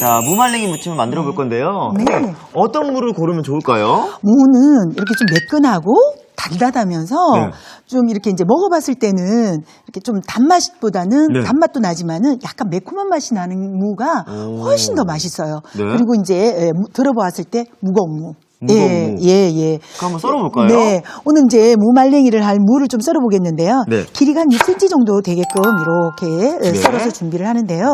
자, 무말랭이 무침을 만들어 볼 건데요. 네. 어떤 물을 고르면 좋을까요? 무는 이렇게 좀 매끈하고 달달하면서 네. 좀 이렇게 이제 먹어봤을 때는 이렇게 좀 단맛보다는 네. 단맛도 나지만은 약간 매콤한 맛이 나는 무가 오. 훨씬 더 맛있어요. 네. 그리고 이제 예, 무- 들어보았을 때 무거운 무. 무거운 예, 무. 예, 예. 그럼 한번 썰어 볼까요? 네. 오늘 이제 무말랭이를 할 무를 좀 썰어 보겠는데요. 네. 길이가 한 6cm 정도 되게끔 이렇게 예, 네. 썰어서 준비를 하는데요.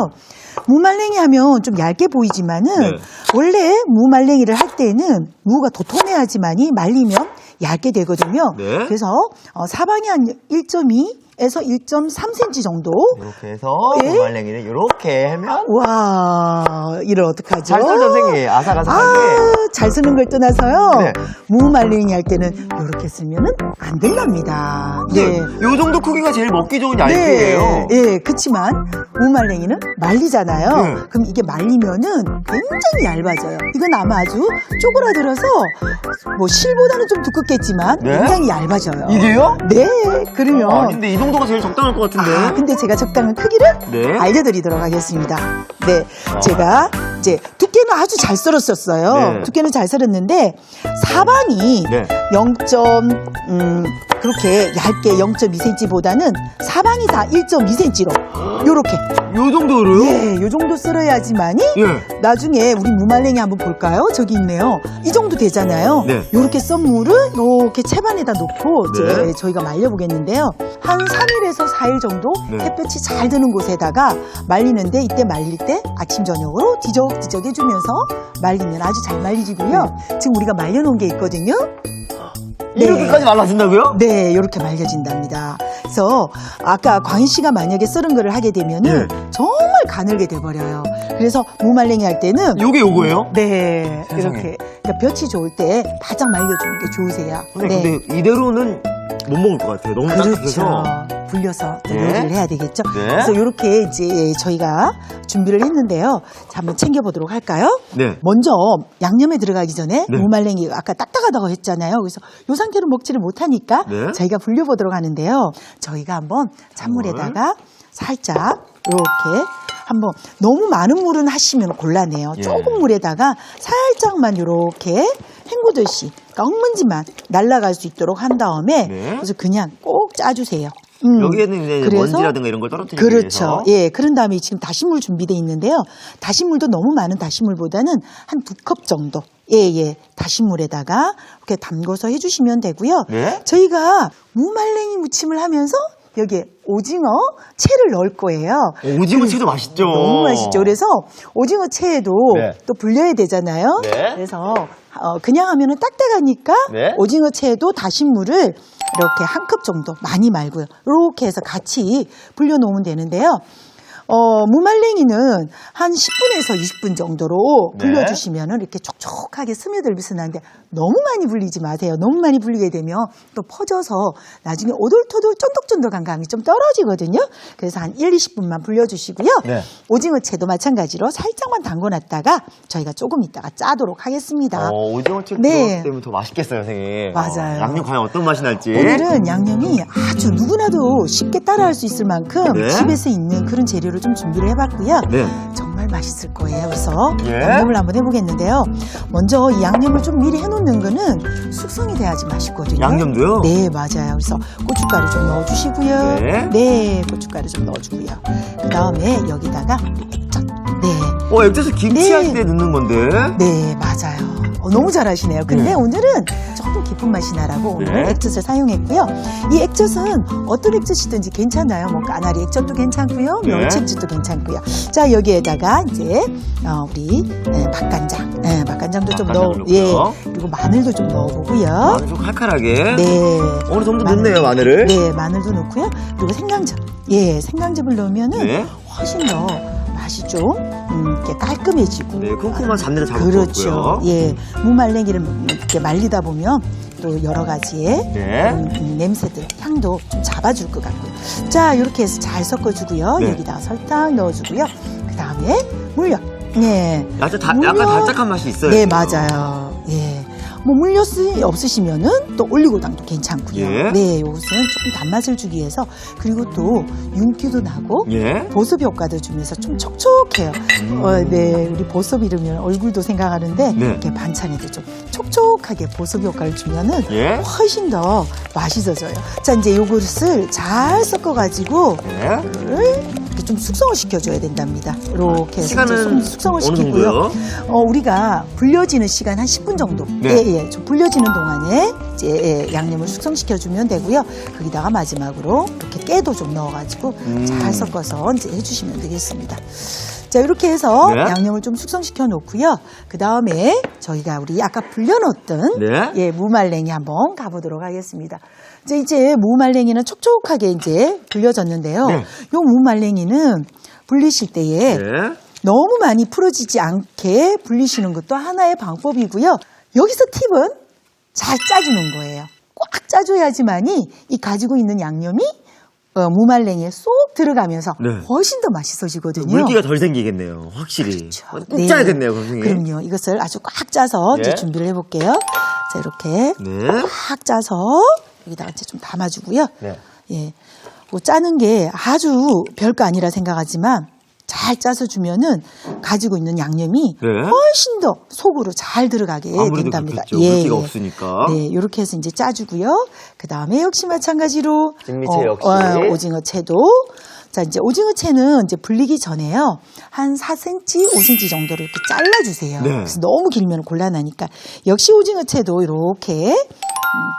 무말랭이 하면 좀 얇게 보이지만은 네. 원래 무말랭이를 할 때는 무가 도톰해야지만이 말리면 얇게 되거든요. 네. 그래서 어, 사방이 한 1.2 에서 1.3cm 정도. 이렇게 해서 예? 무말랭이를 이렇게 하면 와, 이를 어떡하죠? 잘 썰죠, 선생님. 아삭아삭하게. 아, 잘 쓰는 걸 떠나서요. 네. 무말랭이 할 때는 이렇게 쓰면은 안 된답니다. 네. 요 정도 크기가 제일 먹기 좋은 얇기예요. 네, 예, 그렇지만 무말랭이는 말리잖아요. 네. 그럼 이게 말리면은 굉장히 얇아져요. 이건 아마 아주 쪼그라들어서 뭐 실보다는 좀 두껍겠지만 네? 굉장히 얇아져요. 이게요? 네, 그러면 아, 근데 이 정도가 제일 적당할 것 같은데. 아, 근데 제가 적당한 크기를 네. 알려드리도록 하겠습니다. 네, 아. 제가 이제 두께는 아주 잘 썰었었어요. 네. 두께는 잘 썰었는데 사방이 네. 0. 음, 그렇게 얇게 0.2cm보다는 사방이 다 1.2cm로 요렇게 요 정도로요? 예, 요 정도 썰어야지만이 예. 나중에 우리 무말랭이 한번 볼까요? 저기 있네요. 이 정도 되잖아요. 네. 요렇게 썬 물을 이렇게 채반에다 놓고 네. 이제 저희가 말려보겠는데요. 한 3일에서 4일 정도 네. 햇볕이 잘 드는 곳에다가 말리는데 이때 말릴 때 아침 저녁으로 뒤적뒤적 해주면서 말리면 아주 잘 말리지고요. 지금 우리가 말려놓은 게 있거든요. 네. 이렇게까지 말라진다고요? 네, 이렇게 말려진답니다. 그래서 아까 광희 씨가 만약에 썰은 거를 하게 되면은 네. 정말 가늘게 돼버려요. 그래서 무말랭이 할 때는 요게 요거예요? 네, 세상에. 이렇게 그러니까 볕이 좋을 때 바짝 말려주는 게 좋으세요. 선생님, 근데 이대로는 못 먹을 것 같아요. 너무 네. 그렇죠. 딱딱해서. 불려서 또 네. 요리를 해야 되겠죠. 네. 그래서 이렇게 이제 저희가 준비를 했는데요. 자, 한번 챙겨보도록 할까요? 네. 먼저 양념에 들어가기 전에 네. 무말랭이 아까 딱딱하다고 했잖아요. 그래서 이 상태로 먹지를 못하니까 네. 저희가 불려보도록 하는데요. 저희가 한번 찬물에다가 살짝 이렇게 한번 너무 많은 물은 하시면 곤란해요. 예. 조금 물에다가 살짝만 이렇게 헹구듯이 그러니까 흙먼지만 날아갈 수 있도록 한 다음에 네. 그래서 그냥 꼭 짜주세요. 음. 여기에는 이제 그래서 먼지라든가 이런 걸 떨어뜨리기 그렇죠. 위해서. 예. 그런 다음에 지금 다시물 준비돼 있는데요. 다시물도 너무 많은 다시물보다는 한 두 컵 정도. 예, 예. 다시물에다가 이렇게 담궈서 해주시면 되고요. 네. 저희가 무말랭이 무침을 하면서 여기에 오징어 채를 넣을 거예요. 어, 오징어 채도 맛있죠. 너무 맛있죠. 그래서 오징어 채에도 네. 또 불려야 되잖아요. 네. 그래서 어, 그냥 하면은 딱딱하니까 네. 오징어 채에도 다신물을 이렇게 한 컵 정도 많이 말고요. 이렇게 해서 같이 불려 놓으면 되는데요. 어, 무말랭이는 한 10분에서 20분 정도로 네. 불려주시면 이렇게 촉촉하게 스며들 비스는데 너무 많이 불리지 마세요. 너무 많이 불리게 되면 또 퍼져서 나중에 오돌토돌 쫀득쫀득한 감이 좀 떨어지거든요. 그래서 한 1, 20분만 불려주시고요. 네. 오징어채도 마찬가지로 살짝만 담궈놨다가 저희가 조금 이따가 짜도록 하겠습니다. 어, 오징어 채 네. 때면 더 맛있겠어요, 선생님. 맞아요. 어, 양념 과연 어떤 맛이 날지. 오늘은 양념이 아주 누구나도 쉽게 따라할 수 있을 만큼 네. 집에서 있는 그런 재료를 좀 준비를 해봤고요. 네. 정말 맛있을 거예요. 그래서 예. 양념을 한번 해보겠는데요. 먼저 이 양념을 좀 미리 해놓는 거는 숙성이 돼야지 맛있거든요. 양념도요? 네, 맞아요. 그래서 고춧가루 좀 넣어주시고요. 네. 네, 고춧가루 좀 넣어주고요. 그 다음에 여기다가 액젓. 네, 어, 액젓을 김치 네. 할때 넣는 건데. 네, 맞아요. 어, 너무 잘하시네요. 근데 네. 오늘은 조금 깊은 맛이 나라고 오늘 네. 액젓을 사용했고요. 이 액젓은 어떤 액젓이든지 괜찮아요. 뭐 까나리 액젓도 괜찮고요. 네. 멸치 액젓도 괜찮고요. 자, 여기에다가 이제 어, 우리 에, 박간장, 에, 박간장도 좀 넣어, 박간장을 예, 넣고요. 그리고 마늘도 좀 넣어보고요. 마늘 좀 칼칼하게. 네. 어느 정도 마늘. 넣네요, 마늘을. 네, 마늘도 넣고요. 그리고 생강즙. 예, 생강즙을 넣으면은 네. 훨씬 더 맛이 좀 음, 이렇게 깔끔해지고. 네, 쿰쿰한 잡내를 잡을 그렇죠. 것 같고요. 예, 무말랭이를 이렇게 말리다 보면 또 여러 가지의 네. 음, 음, 냄새들, 향도 좀 잡아줄 것 같고요. 자, 이렇게 해서 잘 섞어주고요. 네. 여기다가 설탕 넣어주고요. 그 다음에 물엿. 네. 약간, 다, 물엿. 약간 달짝한 맛이 있어요. 네, 지금. 맞아요. 예. 뭐 물엿이 없으시면은 또 올리고당도 괜찮고요. 예. 네, 이것은 조금 단맛을 주기 위해서 그리고 또 윤기도 나고 예. 보습 효과도 주면서 좀 촉촉해요. 어, 네, 우리 보습 이러면 얼굴도 생각하는데 네. 이렇게 반찬에도 좀 촉촉하게 보습 효과를 주면은 예. 훨씬 더 맛있어져요. 자, 이제 요것을 잘 섞어가지고 예. 이렇게 좀 숙성을 시켜줘야 된답니다. 이렇게 해서 숙성을 시키고요. 어, 우리가 불려지는 시간 한 10분 정도. 네. 예, 예. 좀 불려지는 동안에 이제 예, 양념을 숙성시켜주면 되고요. 거기다가 마지막으로 이렇게 깨도 좀 넣어가지고 음. 잘 섞어서 이제 해주시면 되겠습니다. 자, 이렇게 해서 네. 양념을 좀 숙성시켜 놓고요. 그 다음에 저희가 우리 아까 불려놓던 네. 예, 무말랭이 한번 가보도록 하겠습니다. 이제 이제 무말랭이는 촉촉하게 이제 불려졌는데요. 네. 요 무말랭이는 불리실 때에 네. 너무 많이 풀어지지 않게 불리시는 것도 하나의 방법이고요. 여기서 팁은 잘 짜주는 거예요. 꽉 짜줘야지만이 이 가지고 있는 양념이 어, 무말랭이에 쏙 들어가면서 네. 훨씬 더 맛있어지거든요. 물기가 덜 생기겠네요. 확실히. 그렇죠. 꼭 네. 짜야겠네요, 선생님. 그럼요. 이것을 아주 꽉 짜서 이제 예. 준비를 해볼게요. 자, 이렇게 네. 꽉 짜서 여기다가 이제 좀 담아주고요. 네. 예. 뭐 짜는 게 아주 별거 아니라 생각하지만 잘 짜서 주면은 가지고 있는 양념이 네. 훨씬 더 속으로 잘 들어가게 아무래도 된답니다. 그렇겠죠. 물기가 없으니까. 네, 이렇게 해서 이제 짜주고요. 그 다음에 역시 마찬가지로 진미채 역시. 오징어채도 자 이제 오징어채는 이제 불리기 전에요 한 4cm, 5cm 정도로 이렇게 잘라주세요. 네. 그래서 너무 길면 곤란하니까 역시 오징어채도 이렇게 음,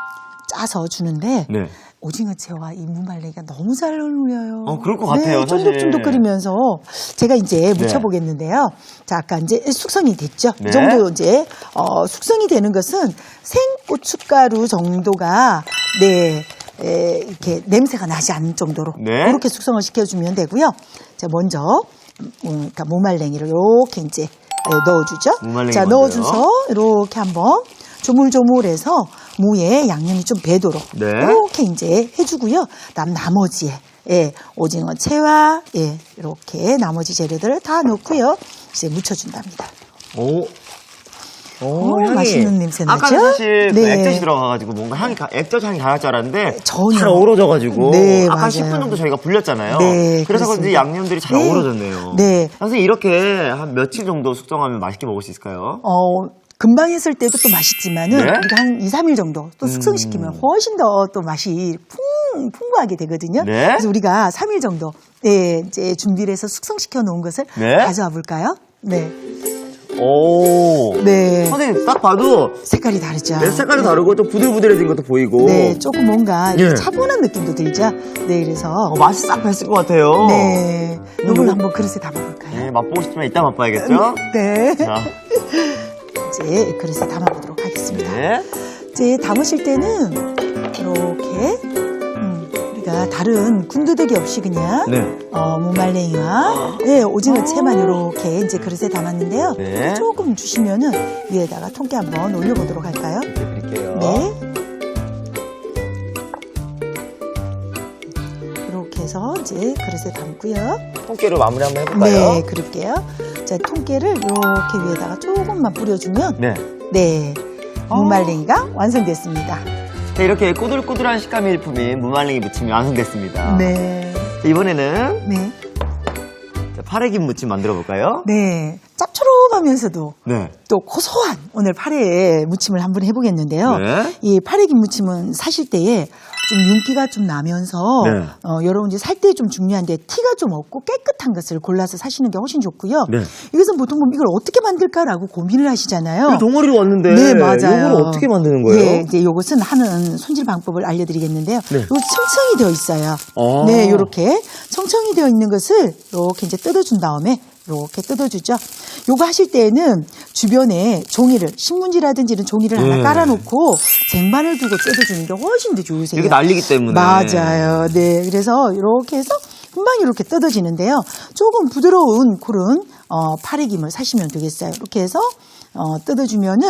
짜서 주는데 네. 오징어채와 이 무말랭이가 너무 잘 어울려요. 어, 그럴 것 같아요, 네, 사실. 쫀득쫀득거리면서 제가 이제 묻혀보겠는데요. 자, 아까 이제 숙성이 됐죠. 네. 이 정도 이제 어, 숙성이 되는 것은 생고춧가루 정도가 네. 에, 이렇게 냄새가 나지 않는 정도로 네. 그렇게 숙성을 시켜주면 되고요. 자, 먼저 음, 그러니까 무말랭이를 이렇게 이제 에, 넣어주죠. 무말랭이 자, 먼저요. 넣어줘서 이렇게 한번 조물조물해서 무에 양념이 좀 배도록 네. 이렇게 이제 해주고요. 남 나머지에 예, 오징어 채와 예, 이렇게 나머지 재료들을 다 넣고요. 이제 묻혀준답니다. 오. 오, 오. 맛있는 냄새 나죠? 아까 사실 그 네. 액젓이 들어가가지고 뭔가 향이 가- 액젓 향이 강할 줄 알았는데 전혀. 잘 어우러져가지고 네, 아까 맞아요. 10분 정도 저희가 불렸잖아요. 네, 그래서 그런지. 양념들이 잘 네. 어우러졌네요. 네. 선생님 이렇게 한 며칠 정도 숙성하면 맛있게 먹을 수 있을까요? 어, 금방 했을 때도 또 맛있지만은 네? 음. 우리가 한 2, 3일 정도 또 숙성시키면 훨씬 더 또 맛이 풍, 풍부하게 되거든요. 네? 그래서 우리가 3일 정도 네, 이제 준비를 해서 숙성시켜 놓은 것을 네? 가져와 볼까요? 네. 오. 네. 선생님 딱 봐도 색깔이 다르죠. 내 색깔도 다르고 좀 부들부들해진 것도 보이고 네, 조금 뭔가 예. 차분한 느낌도 들죠. 네, 그래서 어, 맛이 싹 뱄을 것 같아요. 네, 음. 이걸 한번 그릇에 담아볼까요? 네, 맛보고 싶지만 이따 맛봐야겠죠? 네, 자, 이제 그릇에 담아보도록 하겠습니다. 네. 이제 담으실 때는 이렇게 음, 우리가 다른 군두더기 없이 그냥 네. 어, 무말랭이와 네, 오징어 채만 이렇게 이제 그릇에 담았는데요. 네. 조금 주시면은 위에다가 통깨 한번 올려보도록 할까요? 이렇게 드릴게요. 네. 이렇게 해서 이제 그릇에 담고요. 통깨로 마무리 한번 해볼까요? 네, 그럴게요. 자, 통깨를 이렇게 위에다가 조금만 뿌려주면 네. 네, 무말랭이가 완성됐습니다. 자, 이렇게 꼬들꼬들한 식감의 일품인 무말랭이 무침이 완성됐습니다. 네, 자, 이번에는 네, 자, 파래김 무침 만들어 볼까요? 네. 짭조름하면서도 네. 또 고소한 오늘 파래 무침을 한번 해보겠는데요. 네. 이 파래김 무침은 사실 때에 좀 윤기가 좀 나면서 네. 어, 여러분 이제 살 때 좀 중요한데 티가 좀 없고 깨끗한 것을 골라서 사시는 게 훨씬 좋고요. 네. 이것은 보통 보면 이걸 어떻게 만들까라고 고민을 하시잖아요. 이 동아리로 왔는데 네, 맞아요. 이걸 어떻게 만드는 거예요? 예, 이제 요것은 하는 손질 방법을 알려드리겠는데요. 네. 요거 청청이 되어 있어요. 아. 네, 요렇게 청청이 되어 있는 것을 이렇게 이제 뜯어준 다음에 이렇게 뜯어주죠. 요거 하실 때에는 주변에 종이를 신문지라든지 이런 종이를 네. 하나 깔아놓고 쟁반을 두고 뜯어주는 게 훨씬 더 좋으세요. 이렇게 날리기 때문에. 맞아요. 네, 그래서 이렇게 해서 금방 이렇게 뜯어지는데요. 조금 부드러운 그런 어, 파래김을 사시면 되겠어요. 이렇게 해서 어, 뜯어주면은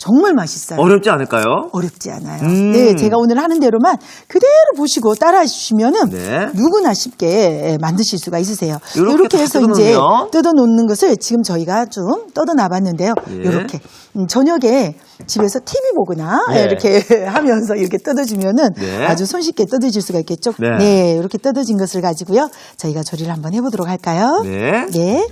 정말 맛있어요. 어렵지 않을까요? 어렵지 않아요. 음. 네, 제가 오늘 하는 대로만 그대로 보시고 따라해 주시면은 네. 누구나 쉽게 만드실 수가 있으세요. 요렇게 이렇게 다 해서 이제? 뜯어 놓는 것을 지금 저희가 좀 뜯어 놔봤는데요. 예. 이렇게 음, 저녁에 집에서 TV 보거나 네. 이렇게 하면서 이렇게 뜯어주면은 네. 아주 손쉽게 뜯어질 수가 있겠죠. 네. 이렇게 뜯어진 것을 가지고요. 저희가 조리를 한번 해보도록 할까요? 네. 네.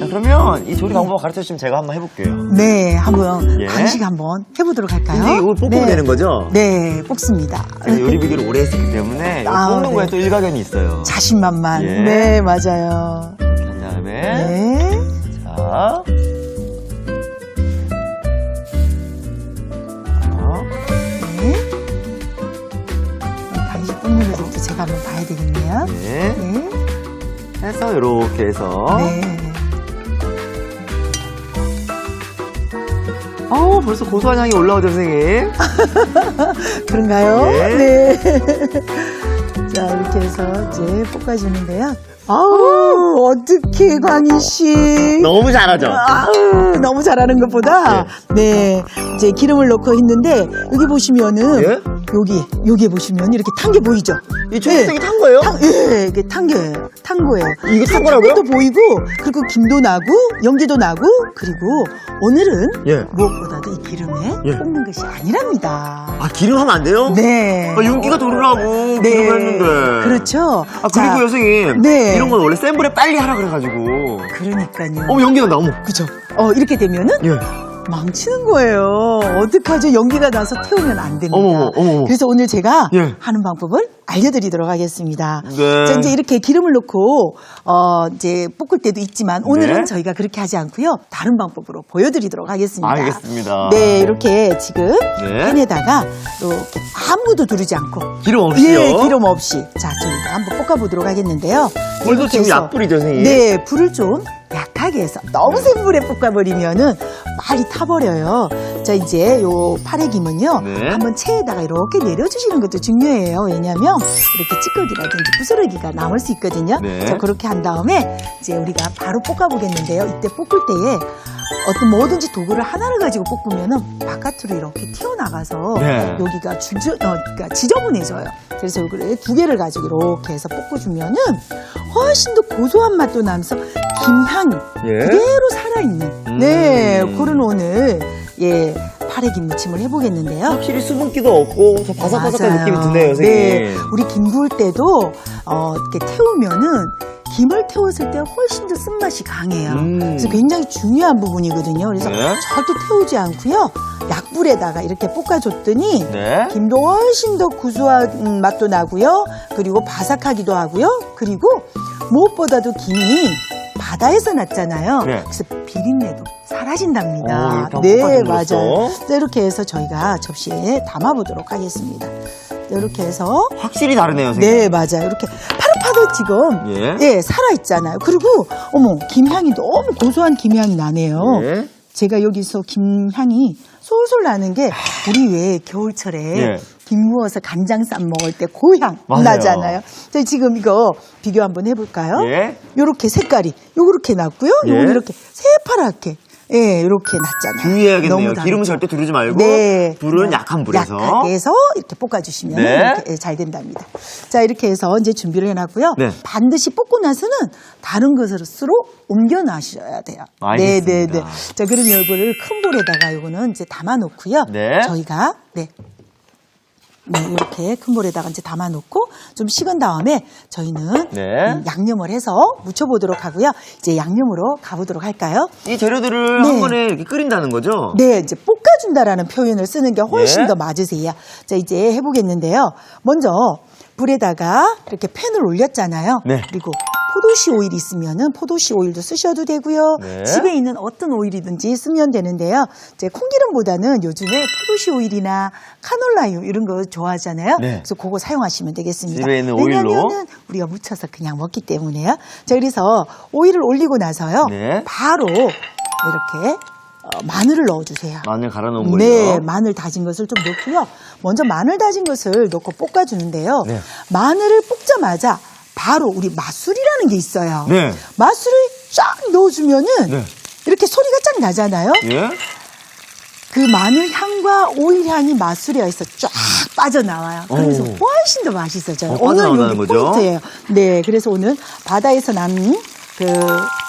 자, 그러면 이 조리 방법 가르쳐 주시면 제가 한번 해볼게요. 네, 한번 예. 방식 한번 해보도록 할까요? 근데 이걸 볶으면 네. 되는 거죠? 네, 볶습니다. 제가 요리 비기를 오래 했었기 때문에 이거 아, 볶는 네. 거에 또 일가견이 있어요. 자신만만. 예. 네, 맞아요. 그 다음에 네. 자. 자, 네. 이 간식 볶는 것도 제가 한번 봐야 되겠네요. 네. 네. 해서 이렇게 해서 네. 어우 벌써 고소한 향이 올라오죠 선생님 그런가요? 예. 네. 자, 이렇게 해서 이제 볶아주는데요. 아우, 어떡해, 광희 씨. 너무 잘하죠 아우, 너무 잘하는 것보다, 네, 이제 기름을 넣고 했는데, 여기 보시면은, 예? 여기, 여기 보시면 이렇게 탄 게 보이죠? 이 초록색이 탄 거예요? 탕, 예, 이게 탄 게, 탄 거예요. 이게 탄 거라고요? 도 보이고, 그리고 김도 나고, 연기도 나고, 그리고 오늘은 예. 무엇보다도 이 기름에 예. 볶는 것이 아니랍니다. 아 기름 하면 안 돼요? 네. 아, 윤기가 돌으라고 네. 기름 했는데 그렇죠. 아 자, 그리고 요 선생님 네. 이런 건 원래 센 불에 빨리 하라 그래가지고 그러니까요. 어머 연기가 나무 그죠. 어, 이렇게 되면은 예. 망치는 거예요. 어떡하죠? 연기가 나서 태우면 안 됩니다. 어머, 어머, 어머. 그래서 오늘 제가 예. 하는 방법을 알려드리도록 하겠습니다. 네. 자, 이제 이렇게 기름을 넣고, 어, 이제 볶을 때도 있지만 오늘은 네. 저희가 그렇게 하지 않고요. 다른 방법으로 보여드리도록 하겠습니다. 알겠습니다. 네, 이렇게 지금 네. 팬에다가 이렇게 아무도 두르지 않고. 기름 없이요? 예, 기름 없이. 자, 저희가 한번 볶아보도록 하겠는데요. 이렇게 지금 해서 약불이죠 선생님 네, 불을 좀 약하게 해서 너무 센 불에 볶아버리면은 빨리 타버려요. 자, 이제 요 파래김은요. 네. 한번 체에다가 이렇게 내려주시는 것도 중요해요. 왜냐면 이렇게 찌꺼기라든지 부스러기가 남을 수 있거든요. 네. 자, 그렇게 한 다음에 이제 우리가 바로 볶아보겠는데요. 이때 볶을 때에 어떤 뭐든지 도구를 하나를 가지고 볶으면은 바깥으로 이렇게 튀어나가서 네. 여기가 주저, 어, 그러니까 지저분해져요. 그래서 이걸 두 개를 가지고 이렇게 해서 볶아주면은 훨씬 더 고소한 맛도 나면서 김향이 예. 그대로 살아있는 음. 네 그런 오늘 예 파래 김 무침을 해보겠는데요. 확실히 수분기도 없고 더 바삭바삭한 맞아요. 느낌이 드네요 선생님 네, 우리 김 구울 때도 어, 이렇게 태우면은 김을 태웠을 때 훨씬 더 쓴맛이 강해요. 음. 그래서 굉장히 중요한 부분이거든요. 그래서 네. 절대 태우지 않고요. 약불에다가 이렇게 볶아줬더니 네. 김도 훨씬 더 구수한 음, 맛도 나고요. 그리고 바삭하기도 하고요. 그리고 무엇보다도 김이 바다에서 났잖아요. 네. 그래서 비린내도 사라진답니다. 어, 이렇게 네, 맞아요. 이렇게 해서 저희가 접시에 담아보도록 하겠습니다. 자, 이렇게 해서 확실히 다르네요 선생님 네, 맞아요. 이렇게 파릇파릇 지금 예. 예, 살아 있잖아요. 그리고 어머, 김향이 너무 고소한 김향이 나네요. 예. 제가 여기서 김향이 솔솔 나는 게 우리 왜 겨울철에 예. 김 무어서 간장 쌈 먹을 때 고향 맞아요. 나잖아요. 자, 지금 이거 비교 한번 해볼까요? 예. 요렇게 색깔이 요렇게 났고요. 예. 요건 이렇게 새파랗게 예, 이렇게 났잖아요. 주의해야겠네요 다르죠? 절대 두르지 말고 네. 불은 약한 불에서 약하게 해서 이렇게 볶아주시면 네. 이렇게 잘 된답니다. 자, 이렇게 해서 이제 준비를 해놨고요. 네. 반드시 볶고 나서는 다른 것으로 옮겨 놔셔야 돼요. 알겠습니다. 네, 네, 네. 자, 그럼 이거를 큰 볼에다가 이거는 이제 담아 놓고요. 네. 저희가, 네. 네, 이렇게 큰 볼에다가 이제 담아 놓고 좀 식은 다음에 저희는 네. 음, 양념을 해서 무쳐보도록 하고요. 이제 양념으로 가보도록 할까요? 이 재료들을 네. 한 번에 이렇게 끓인다는 거죠? 네, 이제 볶아준다라는 표현을 쓰는 게 훨씬 예. 더 맞으세요. 자, 이제 해보겠는데요. 먼저 불에다가 이렇게 팬을 올렸잖아요. 네. 그리고 포도씨 오일 있으면은 포도씨 오일도 쓰셔도 되고요. 네. 집에 있는 어떤 오일이든지 쓰면 되는데요. 이제 콩기름보다는 요즘에 포도씨 오일이나 카놀라유 이런 거 좋아하잖아요. 네. 그래서 그거 사용하시면 되겠습니다. 집에 있는 오일로. 왜냐면은 우리가 묻혀서 그냥 먹기 때문에요. 자, 그래서 오일을 올리고 나서요. 네. 바로 이렇게 어, 마늘을 넣어주세요. 마늘 갈아 놓은 걸요. 네, 마늘 다진 것을 좀 넣고요. 먼저 마늘 다진 것을 넣고 볶아주는데요. 네. 마늘을 볶자마자 바로 우리 맛술이라는 게 있어요. 네. 맛술을 쫙 넣어주면은 네. 이렇게 소리가 쫙 나잖아요. 예? 그 마늘 향과 오일 향이 맛술에서 쫙 빠져나와요. 그래서 오. 훨씬 더 맛있어져요. 어, 오늘 여기 거죠? 포인트예요. 네, 그래서 오늘 바다에서 남은 그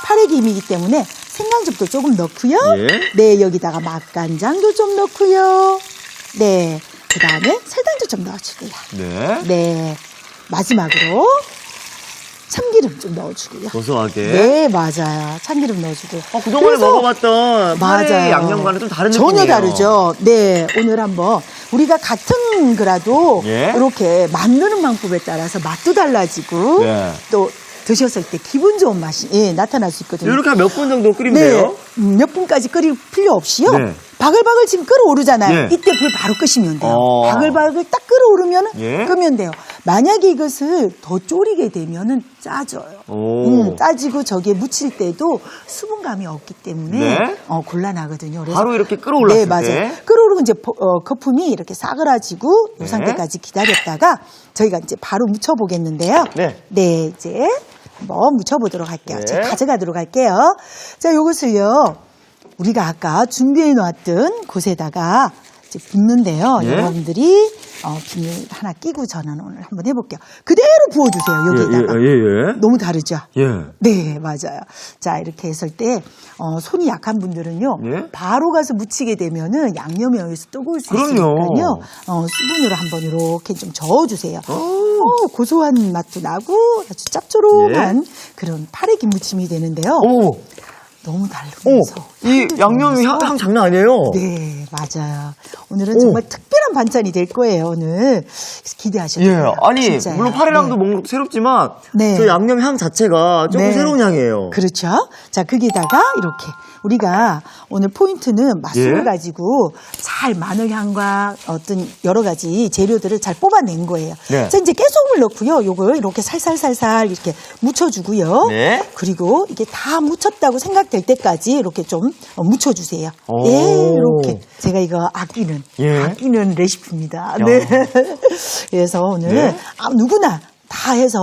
파래김이기 때문에 생강즙도 조금 넣고요. 예. 네, 여기다가 맛간장도 좀 넣고요. 네, 그 다음에 설탕도 좀 넣어주고요. 네. 네, 마지막으로 참기름 좀 넣어주고요. 고소하게. 네, 맞아요. 참기름 넣어주고. 어, 그동안에 그래서 먹어봤던 맞아요. 양념과는 좀 다른 전혀 느낌이에요. 다르죠. 네, 오늘 한번 우리가 같은 거라도 예. 이렇게 만드는 방법에 따라서 맛도 달라지고 네. 또 드셨을 때 기분 좋은 맛이 예, 나타날 수 있거든요. 이렇게 한 몇 분 정도 끓이면 네, 돼요? 음, 몇 분까지 끓일 필요 없이요. 네. 바글바글 지금 끓어오르잖아요. 예. 이때 불 바로 끄시면 돼요. 어. 바글바글 딱 끓어오르면 예. 끄면 돼요. 만약에 이것을 더 졸이게 되면은 짜져요. 오. 음, 짜지고 저기에 묻힐 때도 수분감이 없기 때문에 네. 어, 곤란하거든요. 그래서 바로 이렇게 끓어올랐을 네, 맞아요. 때. 끓어오르고 이제 버- 어, 거품이 이렇게 싸그라지고 이 네. 상태까지 기다렸다가 저희가 이제 바로 묻혀보겠는데요. 네. 네, 이제 한번 묻혀보도록 할게요. 네. 제가 가져가도록 할게요. 자, 요것을요. 우리가 아까 준비해 놓았던 곳에다가 이제 붓는데요. 예. 여러분들이 어, 비닐 하나 끼고 저는 오늘 한번 해볼게요. 그대로 부어주세요. 여기다가. 예, 예. 너무 다르죠? 예. 네, 맞아요. 자, 이렇게 했을 때, 어, 손이 약한 분들은요, 예? 바로 가서 묻히게 되면은 양념에 의해서 뜨거울 수 그럼요. 있으니까요, 어, 수분으로 한번 이렇게 좀 저어주세요. 오. 어, 고소한 맛도 나고 아주 짭 조름한 그런 파래기 무침이 되는데요. 예? 오. 너무 오. 달면서 이 양념 향, 향 장난 아니에요. 네, 맞아요. 오늘은 오. 정말 특별한 반찬이 될 거예요, 오늘. 기대하셔도 예, 돼요. 아니 진짜요. 물론 파래랑도 네. 것도 새롭지만 네. 저 양념 향 자체가 조금 네. 새로운 향이에요. 그렇죠. 자, 거기다가 이렇게 우리가 오늘 포인트는 맛술을 예. 가지고 잘 마늘 향과 어떤 여러 가지 재료들을 잘 뽑아낸 거예요. 네. 자, 이제 깨소금을 넣고요. 요걸 이렇게 살살살살 이렇게 묻혀주고요. 네. 그리고 이게 다 묻혔다고 생각될 때까지 이렇게 좀 어, 묻혀주세요. 오. 네, 이렇게 제가 이거 아끼는 예. 아끼는 레시피입니다. 야. 네. 그래서 오늘 네. 아, 누구나 다 해서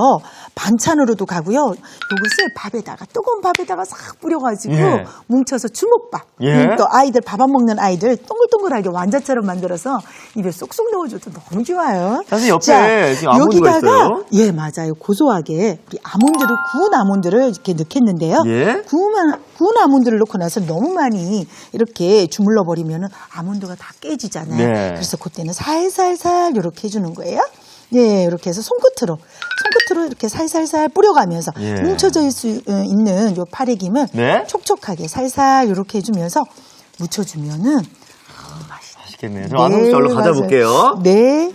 반찬으로도 가고요. 요것을 밥에다가 뜨거운 밥에다가 싹 뿌려가지고 예. 뭉쳐서 주먹밥. 예. 음, 또 아이들 밥 안 먹는 아이들 동글동글하게 완자처럼 만들어서 입에 쏙쏙 넣어줘도 너무 좋아요. 사실 옆에 지금 아몬드가 여기다가 있어요. 예 맞아요 고소하게 우리 아몬드를 구운 아몬드를 이렇게 넣겠는데요. 예. 구운, 아- 구운 아몬드를 넣고 나서 너무 많이 이렇게 주물러 버리면은 아몬드가 다 깨지잖아요. 네. 그래서 그때는 살살살 이렇게 해주는 거예요. 예, 이렇게 해서 손끝으로 손 끝으로 이렇게 살살살 뿌려가면서 예. 뭉쳐져 있- 수 있는 요 파래김을 네. 촉촉하게 살살 이렇게 해주면서 묻혀주면은 맛있겠네요. 저 아몬드 얼른 맞아요. 가져 볼게요. 네,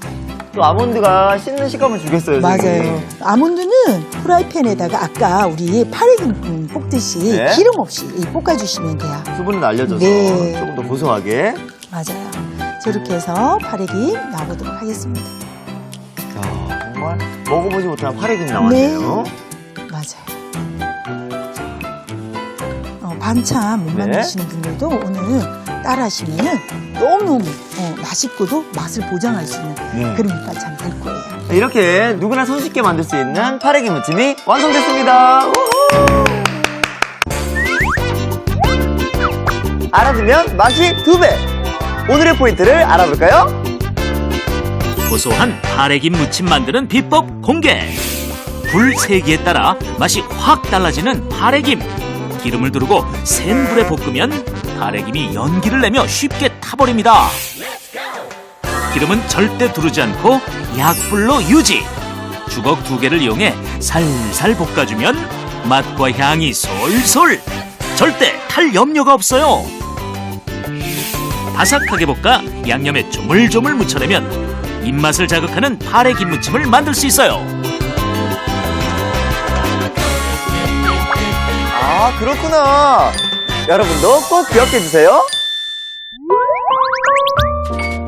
또 아몬드가 씹는 식감을 주겠어요. 맞아요. 선생님. 아몬드는 프라이팬에다가 아까 우리 파래김 볶듯이 네. 기름 없이 볶아주시면 돼요. 수분을 날려줘서 네. 조금 더 고소하게. 맞아요. 저렇게 해서 파래김 나오도록 하겠습니다. 먹어보지 못한 파래김 나왔네요. 맞아요. 어, 반찬 못 네. 만드시는 분들도 오늘 따라하시면은 너무너무 어, 맛있고도 맛을 보장할 수 있는 네. 그런 반찬이 될 거예요. 자, 이렇게 누구나 손쉽게 만들 수 있는 파래김 무침이 완성됐습니다. 우후! 알아두면 맛이 두 배. 오늘의 포인트를 알아볼까요? 고소한 파래김 무침 만드는 비법 공개. 불 세기에 따라 맛이 확 달라지는 파래김. 기름을 두르고 센 불에 볶으면 파래김이 연기를 내며 쉽게 타버립니다. 기름은 절대 두르지 않고 약불로 유지. 주걱 두 개를 이용해 살살 볶아주면 맛과 향이 솔솔. 절대 탈 염려가 없어요. 바삭하게 볶아 양념에 조물조물 묻혀내면 입맛을 자극하는 파래 김무침을 만들 수 있어요. 아, 그렇구나. 여러분도 꼭 기억해 주세요.